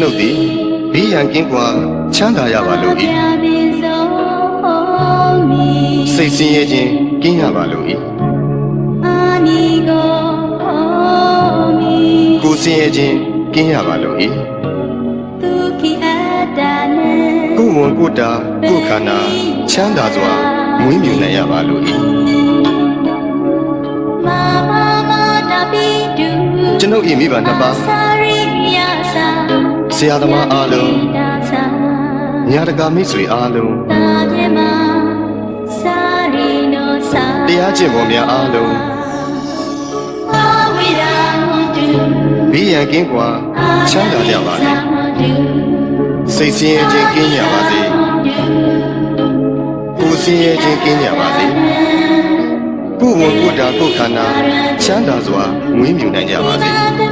ကျွန်ုပ်သည်ဘေးရန်ကင်းကွာချမ်းသာရပါလို့ဤစိတ်ဆင်းရဲခြင်းကင်းရပါလို့ဤကိုယ်ဆင်းရဲခြင်းကင်းရပါလို့ဤကိုယ်ဝန်ကိုယ်တာကိုယ်ခန္ဓာချမ်းသာစွာမွေးမြူနိုင်ရပါလို့ဤကျွန်ုပ်၏မိဘနှစ်ပါး ဆရာသမားအားလုံးညာတကာမိတ်ဆွေအားလုံးတရားကျင့်ပေါ်များအားလုံးဘေးရန်ကင်းကွာချမ်းသာကြပါစေစိတ်ဆင်းရဲခြင်းကင်းကြပါစေကိုယ်ဆင်းရဲခြင်းကင်းကြပါစေကိုယ်ဝန်ကိုယ်တာကိုယ်ခန္ဓာချမ်းသာစွာမွေးမြူနိုင်ကြပါစေ